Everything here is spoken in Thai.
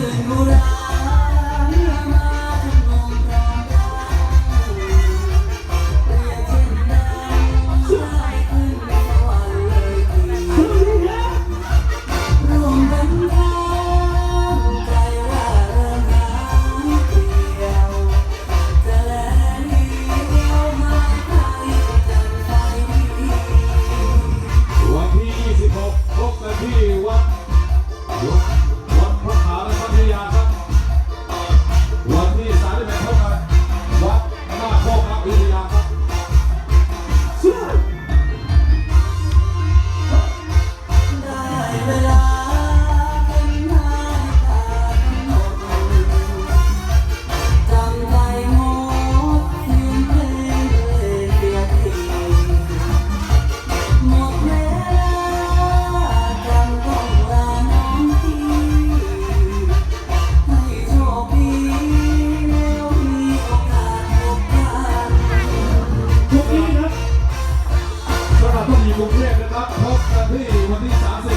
feeling good. รับพบกันที่วันที่ 30